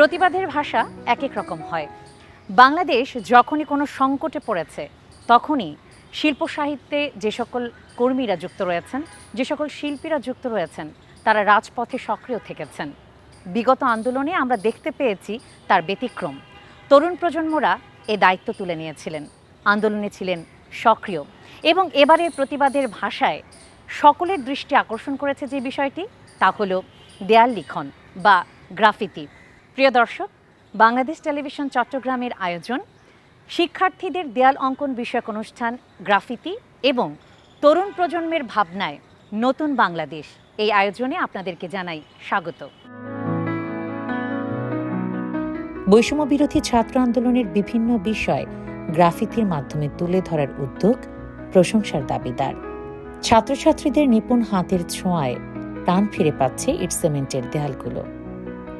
প্রতিবাদের ভাষা এক এক রকম হয়। বাংলাদেশ যখনই কোনো সংকটে পড়েছে, তখনই শিল্প সাহিত্যে যে সকল কর্মীরা যুক্ত রয়েছেন, যে সকল শিল্পীরা যুক্ত রয়েছেন, তারা রাজপথে সক্রিয় থেকেছেন। বিগত আন্দোলনে আমরা দেখতে পেয়েছি তার ব্যতিক্রম। তরুণ প্রজন্মরা এ দায়িত্ব তুলে নিয়েছিলেন। আন্দোলনে ছিলেন সক্রিয় এবং এবারের প্রতিবাদের ভাষায় সকলের দৃষ্টি আকর্ষণ করেছে যে বিষয়টি, তা হলো দেয়াল লিখন বা গ্রাফিতি। প্রিয় দর্শক, বাংলাদেশ টেলিভিশন চট্টগ্রামের আয়োজন, শিক্ষার্থীদের দেয়াল অঙ্কন বিষয়ক অনুষ্ঠান, গ্রাফিতি এবং তরুণ প্রজন্মের ভাবনায় নতুন বাংলাদেশ। এই আয়োজনে আপনাদেরকে জানাই স্বাগত। বৈষম্য বিরোধী ছাত্র আন্দোলনের বিভিন্ন বিষয় গ্রাফিতির মাধ্যমে তুলে ধরার উদ্যোগ প্রশংসার দাবিদার। ছাত্রছাত্রীদের নিপুণ হাতের ছোঁয়ায় প্রাণ ফিরে পাচ্ছে ইট সিমেন্টের দেয়ালগুলো।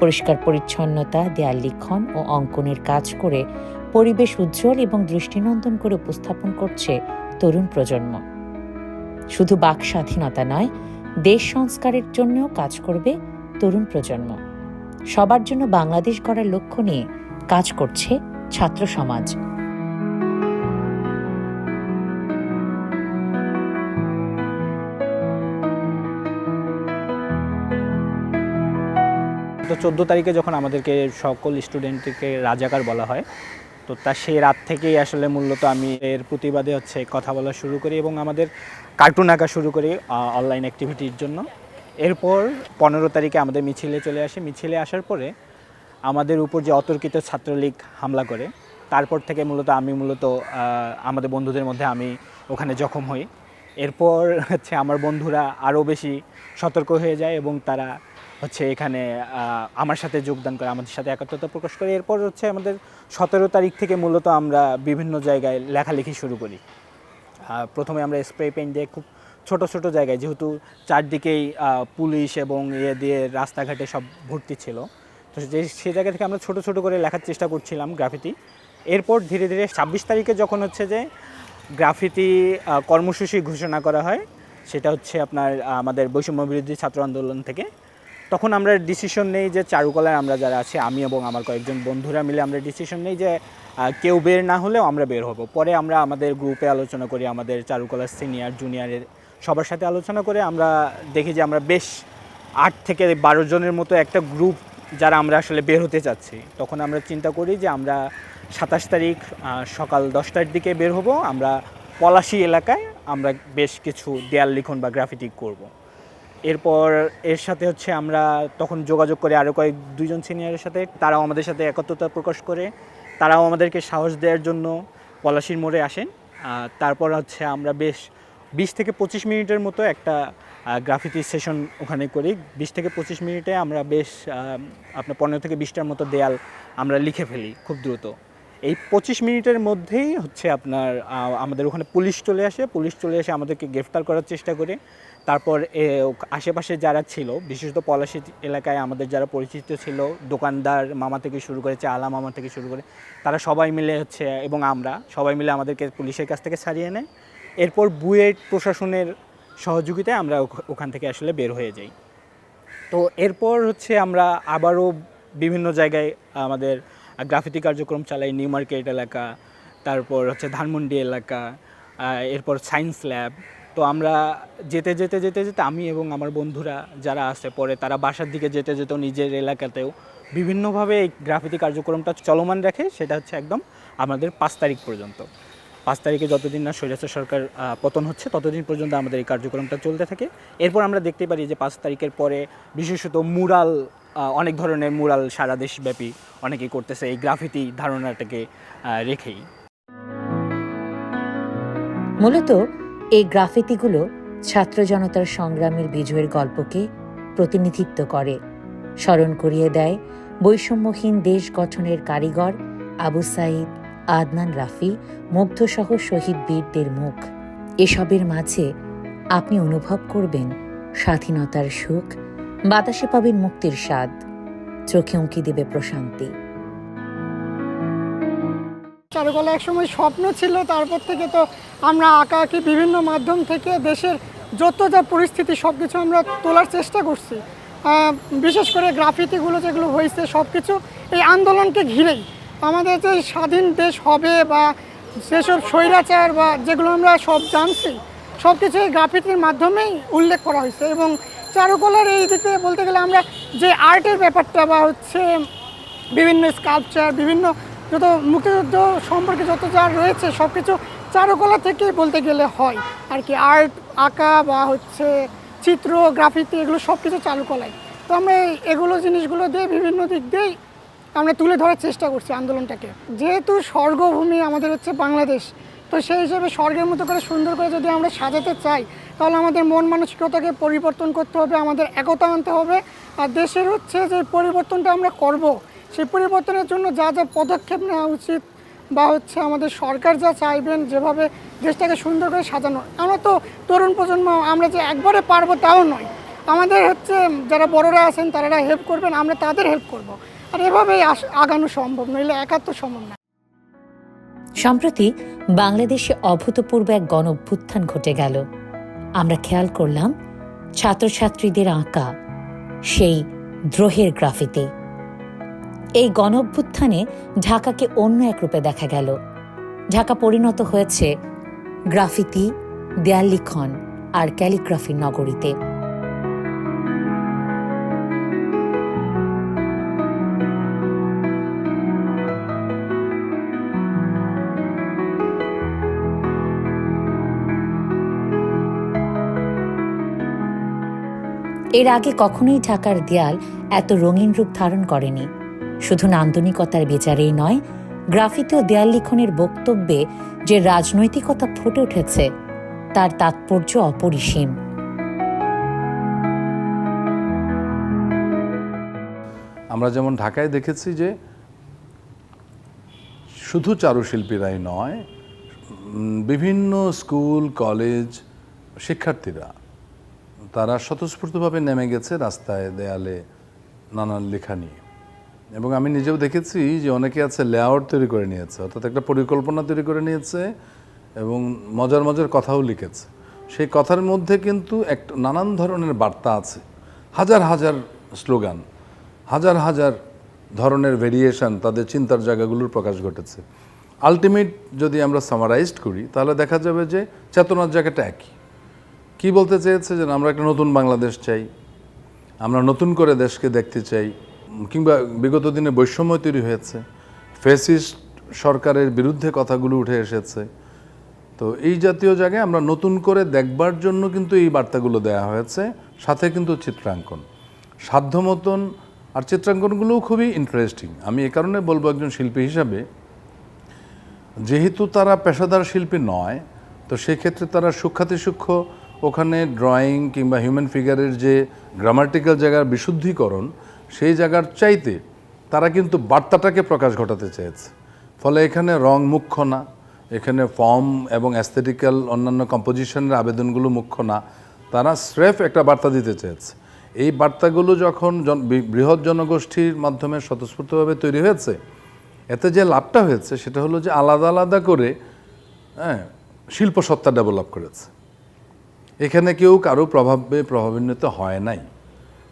পরিষ্কার পরিচ্ছন্নতা, দেয়াল লিখন ও অঙ্কনের কাজ করে পরিবেশ উজ্জ্বল এবং দৃষ্টিনন্দন করে উপস্থাপন করছে তরুণ প্রজন্ম। শুধু বাক স্বাধীনতা নয়, দেশ সংস্কারের জন্যও কাজ করবে তরুণ প্রজন্ম। সবার জন্য বাংলাদেশ গড়ার লক্ষ্য নিয়ে কাজ করছে ছাত্র সমাজ। চোদ্দ তারিখে যখন আমাদেরকে সকল স্টুডেন্টকে রাজাকার বলা হয়, তো তা সেই রাত থেকেই আসলে মূলত আমি এর প্রতিবাদে হচ্ছে কথা বলা শুরু করি এবং আমাদের কার্টুন আঁকা শুরু করি অনলাইন অ্যাক্টিভিটির জন্য। এরপর পনেরো তারিখে আমাদের মিছিলে চলে আসে। মিছিলে আসার পরে আমাদের উপর যে অতর্কিত ছাত্রলীগ হামলা করে, তারপর থেকে মূলত আমি মূলত আমাদের বন্ধুদের মধ্যে আমি ওখানে জখম হই। এরপর হচ্ছে আমার বন্ধুরা আরও বেশি সতর্ক হয়ে যায় এবং তারা হচ্ছে এখানে আমার সাথে যোগদান করে, আমাদের সাথে একাত্মতা প্রকাশ করে। এরপর হচ্ছে আমাদের সতেরো তারিখ থেকে মূলত আমরা বিভিন্ন জায়গায় লেখালেখি শুরু করি। প্রথমে আমরা স্প্রে পেইন্ট দিয়ে খুব ছোট ছোট জায়গায়, যেহেতু চারদিকেই পুলিশ এবং ইয়ে দিয়ে রাস্তাঘাটে সব ভর্তি ছিল। তো যে, সে জায়গা থেকে আমরা ছোট ছোট করে লেখার চেষ্টা করছিলাম গ্রাফিতি এরপর ধীরে ধীরে ছাব্বিশ তারিখে যখন হচ্ছে যে গ্রাফিতি কর্মসূচি ঘোষণা করা হয়, সেটা হচ্ছে আপনার আমাদের বৈষম্য বিরোধী ছাত্র আন্দোলন থেকে। তখন আমরা ডিসিশন নেই যে চারুকলায় আমরা যারা আছি, আমি এবং আমার কয়েকজন বন্ধুরা মিলে আমরা ডিসিশন নেই যে কেউ বের না হলেও আমরা বের হব। পরে আমরা আমাদের গ্রুপে আলোচনা করি, আমাদের চারুকলার সিনিয়র জুনিয়রের সবার সাথে আলোচনা করে আমরা দেখি যে আমরা বেশ আট থেকে বারো জনের মতো একটা গ্রুপ যারা আমরা আসলে বের হতে চাচ্ছি। তখন আমরা চিন্তা করি যে আমরা সাতাশ তারিখ সকাল দশটার দিকে বের হব। আমরা পলাশি এলাকায় আমরা বেশ কিছু দেয়াল লিখন বা গ্রাফিটি করব। এরপর এর সাথে হচ্ছে আমরা তখন যোগাযোগ করে আরও কয়েক দুইজন সিনিয়রের সাথে, তারাও আমাদের সাথে একত্রতা প্রকাশ করে, তারাও আমাদেরকে সাহস দেওয়ার জন্য পলাশির মোড়ে আসেন। তারপর হচ্ছে আমরা বেশ বিশ থেকে পঁচিশ মিনিটের মতো একটা গ্রাফিতি সেশন ওখানে করি। বিশ থেকে পঁচিশ মিনিটে আমরা বেশ আপনার পনেরো থেকে বিশটার মতো দেয়াল আমরা লিখে ফেলি খুব দ্রুত। এই পঁচিশ মিনিটের মধ্যেই হচ্ছে আপনার আমাদের ওখানে পুলিশ চলে আসে। পুলিশ চলে এসে আমাদেরকে গ্রেফতার করার চেষ্টা করে। তারপর আশেপাশে যারা ছিল, বিশেষত পলাশি এলাকায় আমাদের যারা পরিচিত ছিল, দোকানদার মামা থেকে শুরু করে, চালা মামা থেকে শুরু করে, তারা সবাই মিলে হচ্ছে, এবং আমরা সবাই মিলে আমাদেরকে পুলিশের কাছ থেকে ছাড়িয়ে নেয়। এরপর বুয়েট প্রশাসনের সহযোগিতায় আমরা ওখ- ওখান থেকে আসলে বের হয়ে যাই। তো এরপর হচ্ছে আমরা আবারও বিভিন্ন জায়গায় আমাদের গ্রাফিতি কার্যক্রম চালাই, নিউ মার্কেট এলাকা, তারপর হচ্ছে ধানমন্ডি এলাকা এরপর সায়েন্স ল্যাব তো আমরা যেতে যেতে যেতে যেতে আমি এবং আমার বন্ধুরা যারা আছে পরে তারা বাসার দিকে যেতে যেত নিজের এলাকাতেও বিভিন্নভাবে এই গ্রাফিতি কার্যক্রমটা চলমান রাখে সেটা হচ্ছে একদম আমাদের পাঁচ তারিখ পর্যন্ত। পাঁচ তারিখে যতদিন না স্বৈরাচার সরকার পতন হচ্ছে ততদিন পর্যন্ত আমাদের এই কার্যক্রমটা চলতে থাকে। এরপর আমরা দেখতে পারি যে পাঁচ তারিখের পরে বিশেষত মুরাল অনেক ধরনের মুরাল সারা দেশব্যাপী অনেকেই করতেছে এই গ্রাফিতি ধারণাটাকে রেখেই। মূলত এই গ্রাফিতিগুলো ছাত্র জনতার সংগ্রামের বিজয়ের গল্পকে প্রতিনিধিত্ব করে। স্মরণ করিয়ে দেয় বৈষম্যহীন দেশ গঠনের কারিগর আবু সাইদ, আদনান রাফি, মুগ্ধসহ শহীদ বীরদের মুখ। এসবের মাঝে আপনি অনুভব করবেন স্বাধীনতার সুখ, বাতাসে পাবেন মুক্তির স্বাদ, চোখে উঁকি দেবে প্রশান্তি। চারুকলা একসময় স্বপ্ন ছিল, তারপর থেকে তো আমরা আঁকা আঁকি বিভিন্ন মাধ্যম থেকে দেশের যত যা পরিস্থিতি সব কিছু আমরা তোলার চেষ্টা করছি। বিশেষ করে গ্রাফিতিগুলো যেগুলো হয়েছে সব কিছু এই আন্দোলনকে ঘিরেই। আমাদের যে স্বাধীন দেশ হবে বা যেসব স্বৈরাচার বা যেগুলো আমরা সব জানছি সব কিছু এই গ্রাফিতির মাধ্যমেই উল্লেখ করা হয়েছে এবং চারুকলার এই দিক বলতে গেলে আমরা যে আর্টের ব্যাপারটা বা হচ্ছে বিভিন্ন স্কাল্পচার বিভিন্ন যত মুক্তিযুদ্ধ সম্পর্কে যত যা রয়েছে সব কিছু চারুকলা থেকেই বলতে গেলে হয়। আর কি আর্ট, আঁকা বা হচ্ছে চিত্র, গ্রাফিতি, এগুলো সব কিছু চারুকলায় তো আমরা এগুলো জিনিসগুলো দিয়ে বিভিন্ন দিক দিয়েই আমরা তুলে ধরার চেষ্টা করছি আন্দোলনটাকে। যেহেতু স্বর্গভূমি আমাদের হচ্ছে বাংলাদেশ, তো সেই হিসেবে স্বর্গের মতো করে সুন্দর করে যদি আমরা সাজাতে চাই, তাহলে আমাদের মন মানসিকতাকে পরিবর্তন করতে হবে, আমাদের একতা আনতে হবে। আর দেশের হচ্ছে যে পরিবর্তনটা আমরা করব সেই পরিবর্তনের জন্য যা যা পদক্ষেপ নেওয়া উচিত বা হচ্ছে আমাদের সরকার যা চাইবেন, যেভাবে দেশটাকে সুন্দর করে সাজানো। আমরা তো তরুণ প্রজন্ম, আমরা যে একবারে পারব তাও নয়। আমাদের হচ্ছে যারা বড়রা আছেন তারা হেল্প করবেন, আমরা তাদের হেল্প করব। আর এভাবেই আগানো সম্ভব নইলে একা তো সম্ভব না। সম্প্রতি বাংলাদেশে অভূতপূর্ব এক গণ অভ্যুত্থান ঘটে গেল। আমরা খেয়াল করলাম, ছাত্রছাত্রীদের আঁকা সেই দ্রোহের গ্রাফিতি। এই গণ অভ্যুত্থানে ঢাকাকে অন্য এক রূপে দেখা গেল। ঢাকা পরিণত হয়েছে গ্রাফিতি দেয়াল লিখন আর ক্যালিগ্রাফির নগরীতে। এর আগে কখনোই ঢাকার দেয়াল এত রঙিন রূপ ধারণ করেনি। শুধু নান্দনিকতার বিচারেই নয় গ্রাফিতি ও দেয়াল লিখনের বক্তব্যে যে রাজনৈতিকতা ফুটে উঠেছে, তার তাৎপর্য অপরিসীম। আমরা যেমন ঢাকায় দেখেছি যে শুধু চারুশিল্পীরাই নয়, বিভিন্ন স্কুল, কলেজ শিক্ষার্থীরা, তারা স্বতঃস্ফূর্তভাবে নেমে গেছে রাস্তায় দেয়ালে নানান লেখা নিয়ে। এবং আমি নিজেও দেখেছি যে অনেকে আছে লেআউট তৈরি করে নিয়েছে, অর্থাৎ একটা পরিকল্পনা তৈরি করে নিয়েছে এবং মজার মজার কথাও লিখেছে। সেই কথার মধ্যে কিন্তু এক নানান ধরনের বার্তা আছে। হাজার হাজার স্লোগান, হাজার হাজার ধরনের ভেরিয়েশন তাদের চিন্তার জায়গাগুলোর প্রকাশ ঘটেছে। আলটিমেট যদি আমরা সামারাইজড করি, তাহলে দেখা যাবে যে চেতনার জায়গাটা একই। কি বলতে চেয়েছে? যে আমরা একটা নতুন বাংলাদেশ চাই, আমরা নতুন করে দেশকে দেখতে চাই কিংবা বিগত দিনে বৈষম্য তৈরি হয়েছে ফেসিস্ট সরকারের বিরুদ্ধে কথাগুলো উঠে এসেছে। তো এই জাতীয় জায়গায় আমরা নতুন করে দেখবার জন্য কিন্তু এই বার্তাগুলো দেওয়া হয়েছে, সাথে কিন্তু চিত্রাঙ্কন। সাধ্য মতন, আর চিত্রাঙ্কনগুলোও খুবই ইন্টারেস্টিং আমি এ কারণে বলব একজন শিল্পী হিসাবে, যেহেতু তারা পেশাদার শিল্পী নয়, তো সেক্ষেত্রে তারা সূক্ষাতি সূক্ষ্ম ওখানে ড্রয়িং কিংবা হিউম্যান ফিগারের যে গ্রামাটিক্যাল জায়গার বিশুদ্ধিকরণ সেই জায়গার চাইতে তারা কিন্তু বার্তাটাকে প্রকাশ ঘটাতে চেয়েছে। ফলে এখানে রং মুখ্য না, এখানে ফর্ম এবং অ্যাস্থেটিক্যাল অন্যান্য কম্পোজিশনের আবেদনগুলো মুখ্য না, তারা স্রেফ একটা বার্তা দিতে চেয়েছে। এই বার্তাগুলো যখন বৃহৎ জনগোষ্ঠীর মাধ্যমে স্বতঃস্ফূর্তভাবে তৈরি হয়েছে, এতে যে লাভটা হয়েছে সেটা হলো যে আলাদা আলাদা করে হ্যাঁ শিল্প সত্তা ডেভেলপ করেছে। এখানে কেউ কারও প্রভাবে প্রভাবান্বিত হয় নাই।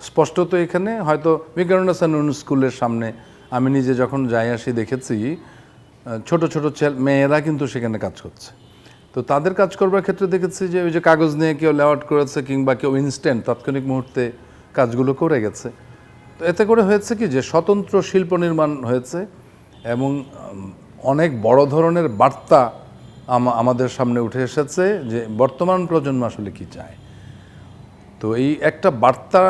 স্পষ্টত এখানে হয়তো বিজ্ঞানাসানুন স্কুলের সামনে আমি নিজে যখন যাই আসি দেখেছি ছোট ছোট মেয়েরা কিন্তু সেখানে কাজ করছে। তো তাদের কাজ করবার ক্ষেত্রে দেখেছি যে ওই যে কাগজ নিয়ে কেউ লেআউট করেছে কিংবা কেউ ইনস্ট্যান্ট তাৎক্ষণিক মুহূর্তে কাজগুলো করে গেছে। তো এতে করে হয়েছে কি যে স্বতন্ত্র শিল্প নির্মাণ হয়েছে এবং অনেক বড় ধরনের বার্তা আমাদের সামনে উঠে এসেছে যে বর্তমান প্রজন্ম আসলে কি চায়। তো এই একটা বার্তা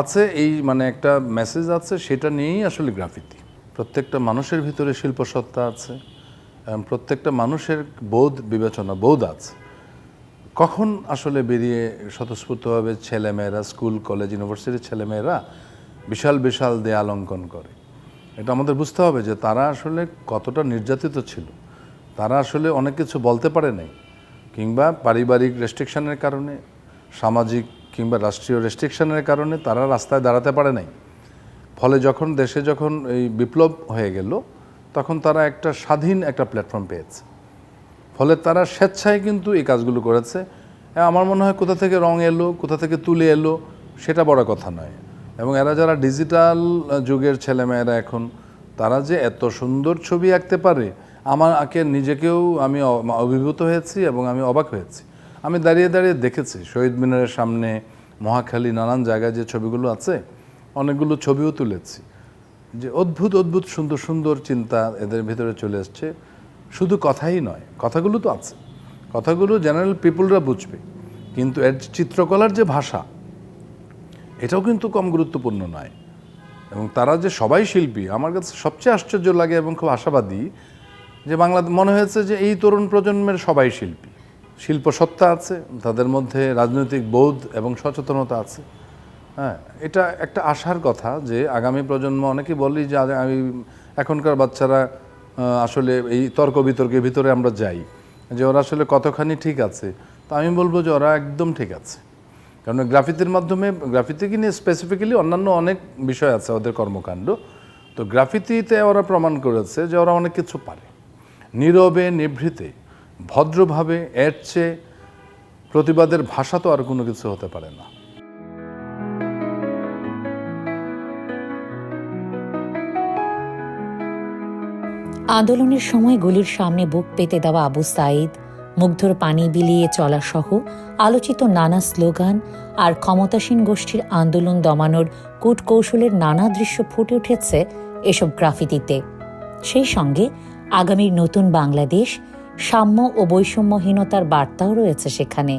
আছে, এই মানে একটা মেসেজ আছে, সেটা নিয়েই আসলে গ্রাফিতি প্রত্যেকটা মানুষের ভিতরে শিল্পসত্তা আছে প্রত্যেকটা মানুষের বোধ বিবেচনা, বোধ আছে। কখন আসলে বেরিয়ে স্বতঃস্ফূর্তভাবে ছেলেমেয়েরা স্কুল কলেজ ইউনিভার্সিটির ছেলেমেয়েরা বিশাল বিশাল দেয়াল অঙ্কন করে? এটা আমাদের বুঝতে হবে যে তারা আসলে কতটা নির্যাতিত ছিল। তারা আসলে অনেক কিছু বলতে পারে নাই, কিংবা পারিবারিক রেস্ট্রিকশনের কারণে, সামাজিক কিংবা রাষ্ট্রীয় রেস্ট্রিকশনের কারণে তারা রাস্তায় দাঁড়াতে পারে নাই। ফলে যখন দেশে যখন এই বিপ্লব হয়ে গেল তখন তারা একটা স্বাধীন একটা প্ল্যাটফর্ম পেয়েছে। ফলে তারা স্বেচ্ছায় কিন্তু এই কাজগুলো করেছে। হ্যাঁ, আমার মনে হয় কোথা থেকে রং এলো কোথা থেকে তুলে এলো সেটা বড় কথা নয়। এবং এরা যারা ডিজিটাল যুগের ছেলেমেয়েরা এখন তারা যে এত সুন্দর ছবি আঁকতে পারে আমার আমাকে নিজেকেও আমি অভিভূত হয়েছি এবং আমি অবাক হয়েছি। আমি দাঁড়িয়ে দাঁড়িয়ে দেখেছি, শহীদ মিনারের সামনে মহাখালী নানান জায়গায় যে ছবিগুলো আছে, অনেকগুলো ছবিও তুলেছি। যে অদ্ভুত অদ্ভুত, সুন্দর সুন্দর চিন্তা এদের ভিতরে চলে এসছে শুধু কথাই নয়, কথাগুলো তো আছে। কথাগুলো জেনারেল পিপুলরা বুঝবে। কিন্তু এর চিত্রকলার যে ভাষা, এটাও কিন্তু কম গুরুত্বপূর্ণ নয়। এবং তারা যে সবাই শিল্পী, আমার কাছে সবচেয়ে আশ্চর্য লাগে এবং খুব আশাবাদী যে বাংলা মনে হয়েছে যে এই তরুণ প্রজন্মের সবাই শিল্পী। শিল্প সত্তা আছে, তাদের মধ্যে রাজনৈতিক বোধ এবং সচেতনতা আছে। হ্যাঁ এটা একটা আশার কথা যে আগামী প্রজন্ম অনেকে বলি যে আমি, এখনকার বাচ্চারা আসলে এই তর্ক বিতর্কের ভিতরে আমরা যাই। যে ওরা আসলে কতখানি ঠিক আছে, তো আমি বলব যে ওরা একদম ঠিক আছে। কারণ গ্রাফিতির মাধ্যমে, গ্রাফিতিকে নিয়ে স্পেসিফিক্যালি অন্যান্য অনেক বিষয় আছে ওদের কর্মকাণ্ড। তো গ্রাফিতিতে ওরা প্রমাণ করেছে যে ওরা অনেক কিছু পারে। নীরবে, নিভৃতে। ভদ্রভাবে, এর চেয়ে প্রতিবাদের ভাষা তো আর কোনো কিছু হতে পারে না। আন্দোলনের সময় গুলির সামনে বুক পেতে দেওয়া আবু সাইদ, মুগ্ধর পানি বিলিয়ে চলা সহ আলোচিত নানা স্লোগান আর ক্ষমতাসীন গোষ্ঠীর আন্দোলন দমানোর কূটকৌশলের নানা দৃশ্য ফুটে উঠেছে এসব গ্রাফিতিতে। সেই সঙ্গে আগামীর নতুন বাংলাদেশ সাম্য ও বৈষম্যহীনতার বার্তাও রয়েছে সেখানে।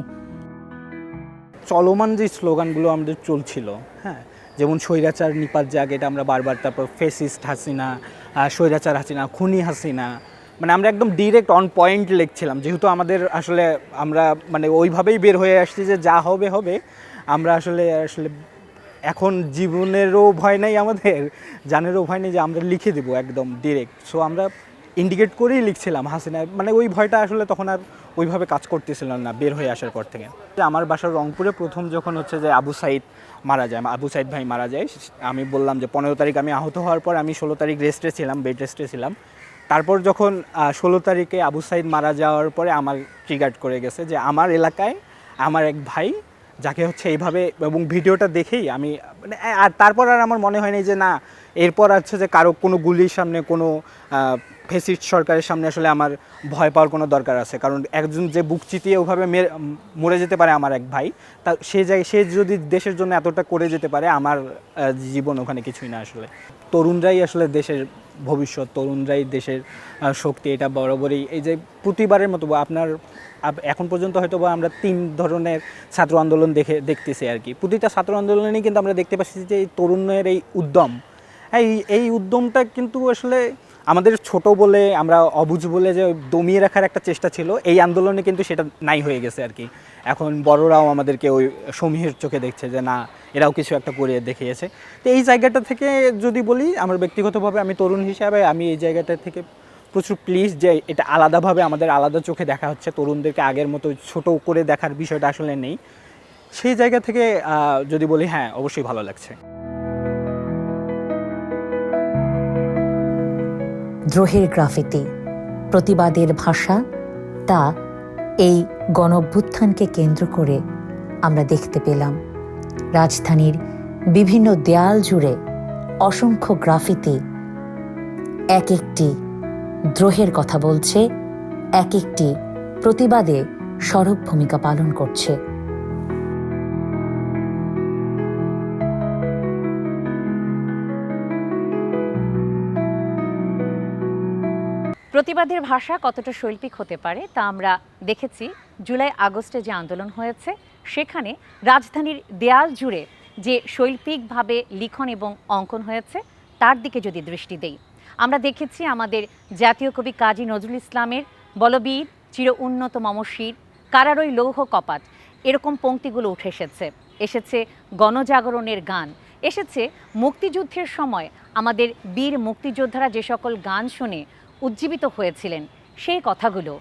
চলমান যে স্লোগানগুলো আমাদের চলছিল হ্যাঁ যেমন স্বৈরাচার নিপাত জাগ এটা আমরা বারবার তারপর ফেসিস্ট হাসিনা স্বৈরাচার হাসিনা, খুনি হাসিনা মানে আমরা একদম ডিরেক্ট অন পয়েন্ট লিখছিলাম, যেহেতু আমাদের আসলে আমরা মানে ওইভাবেই বের হয়ে আসছি যে যা হবে হবে, আমরা আসলে আসলে এখন জীবনেরও ভয় নেই আমাদের, জানেরও ভয় নেই যে আমরা লিখে দেবো একদম ডিরেক্ট সো আমরা ইন্ডিকেট করেই লিখছিলাম হাসিনা। মানে ওই ভয়টা আসলে তখন আর ওইভাবে কাজ করতেছিল না, বের হয়ে আসার পর থেকে। আমার বাসার রংপুরে প্রথম যখন হচ্ছে যে আবু সাইদ মারা যায়, আবু সাইদ ভাই মারা যায়, আমি বললাম যে পনেরো তারিখ আমি আহত হওয়ার পর আমি ষোলো তারিখ রেস্টে ছিলাম বেড রেস্টে ছিলাম। তারপর যখন ষোলো তারিখে আবু সাইদ মারা যাওয়ার পরে আমার ট্রিগার্ড করে গেছে যে আমার এলাকায় আমার এক ভাই, যাকে হচ্ছে এইভাবে এবং ভিডিওটা দেখেই আমি মানে আর তারপর আর আমার মনে হয়নি যে না, এরপর হচ্ছে যে কারও কোনো গুলির সামনে কোনো ফেসিস্ট সরকারের সামনে আসলে আমার ভয় পাওয়ার কোনো দরকার আছে। কারণ একজন যে বুক চিতিয়ে ওভাবে মেরে- যেতে পারে আমার এক ভাই, তা সে জায়গায়, সে যদি দেশের জন্য এতটা করে যেতে পারে, আমার জীবন ওখানে কিছুই না আসলে। তরুণরাই আসলে দেশের ভবিষ্যৎ, তরুণরাই দেশের শক্তি, এটা বরাবরই এই যে প্রতিবারের মতো আপনার এখন পর্যন্ত হয়তো বা আমরা তিন ধরনের ছাত্র আন্দোলন দেখে, দেখতেছি আর কি। প্রতিটা ছাত্র আন্দোলনেই কিন্তু আমরা দেখতে পাচ্ছি যে এই তরুণের এই উদ্যম হ্যাঁ এই এই উদ্যমটা কিন্তু আসলে আমাদের ছোট বলে আমরা অবুঝ বলে যে দমিয়ে রাখার একটা চেষ্টা ছিল, এই আন্দোলনে কিন্তু সেটা নাই হয়ে গেছে আর কি। এখন বড়রাও আমাদেরকে ওই সমীহের চোখে দেখছে যে না, এরাও কিছু একটা করে দেখিয়েছে। তো এই জায়গাটা থেকে যদি বলি, আমার ব্যক্তিগতভাবে আমি তরুণ হিসাবে আমি এই জায়গাটা থেকে প্রচুর প্লিজ যে এটা আলাদাভাবে আমাদের আলাদা চোখে দেখা হচ্ছে। তরুণদেরকে আগের মতো ছোট করে দেখার বিষয়টা আসলে নেই। সেই জায়গা থেকে যদি বলি হ্যাঁ অবশ্যই ভালো লাগছে। দ্রোহের গ্রাফিতি। প্রতিবাদের ভাষা তা এই গণভ্যুত্থানকে কেন্দ্র করে আমরা দেখতে পেলাম। রাজধানীর বিভিন্ন দেয়াল জুড়ে অসংখ্য গ্রাফিতি এক একটি দ্রোহের কথা বলছে, এক একটি প্রতিবাদে সরব ভূমিকা পালন করছে। প্রতিবাদের ভাষা কতটা শৈল্পিক হতে পারে তা আমরা দেখেছি। জুলাই আগস্টে যে আন্দোলন হয়েছে, সেখানে রাজধানীর দেয়াল জুড়ে যে শৈল্পিকভাবে লিখন এবং অঙ্কন হয়েছে, তার দিকে যদি দৃষ্টি দেই। আমরা দেখেছি আমাদের জাতীয় কবি কাজী নজরুল ইসলামের বলবীর, চির উন্নত মমশির কারারই লৌহ কপাট, এরকম পংক্তিগুলো উঠে এসেছে। এসেছে গণজাগরণের গান, এসেছে মুক্তিযুদ্ধের সময় আমাদের বীর মুক্তিযোদ্ধারা যে সকল গান শুনে উজ্জীবিত হয়েছিলেন সেই কথাগুলো।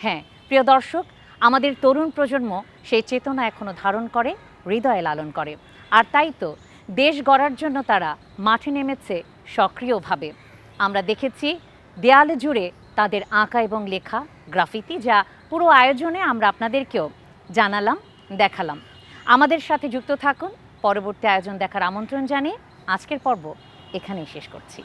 হ্যাঁ প্রিয় দর্শক, আমাদের তরুণ প্রজন্ম সেই চেতনা এখনও ধারণ করে, হৃদয়ে লালন করে। আর তাই তো, দেশ গড়ার জন্য তারা মাঠে নেমেছে সক্রিয়ভাবে। আমরা দেখেছি, দেয়াল জুড়ে তাদের আঁকা এবং লেখা গ্রাফিতি যা পুরো আয়োজনে আমরা আপনাদেরকেও জানালাম, দেখালাম। আমাদের সাথে যুক্ত থাকুন, পরবর্তী আয়োজন দেখার আমন্ত্রণ জানিয়ে আজকের পর্ব এখানেই শেষ করছি।